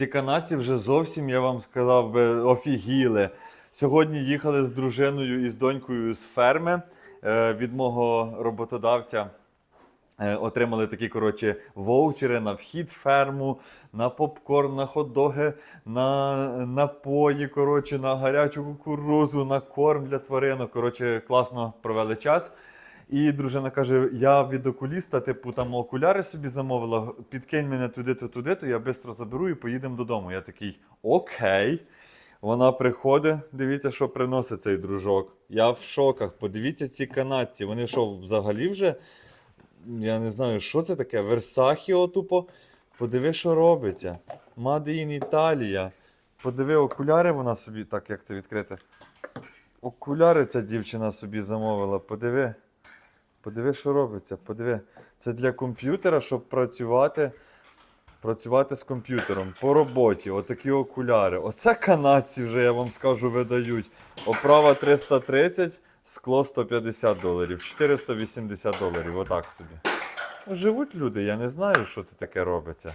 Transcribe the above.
Ці канадці вже зовсім, я вам сказав би, офігіли. Сьогодні їхали з дружиною і з донькою з ферми е, від мого роботодавця. Е, Отримали такі коротше воучери на вхід ферму, на попкорн, на хот-доги, на напої, коротше, на гарячу кукурузу, на корм для тваринок. Коротше, класно провели час. І дружина каже: я від окуліста, типу, там окуляри собі замовила, підкинь мене туди-то, туди-то, я швидко заберу і поїдемо додому. Я такий окей. Вона приходить, дивіться, що приносить цей дружок. Я в шоках. Подивіться ці канадці. Вони що, взагалі вже я не знаю, що це таке. Версахіо тупо. Подиви, що робиться. Made in Італія. Подиви, окуляри вона собі. Так, як це відкрити? Окуляри ця дівчина собі замовила. Подиви. Подиви, що робиться. Подиви. Це для комп'ютера, щоб працювати. Працювати з комп'ютером по роботі, отакі окуляри. Оце канадці вже, я вам скажу, видають. Оправа 330, скло 150 доларів, 480 доларів. Отак собі. Живуть люди, я не знаю, що це таке робиться.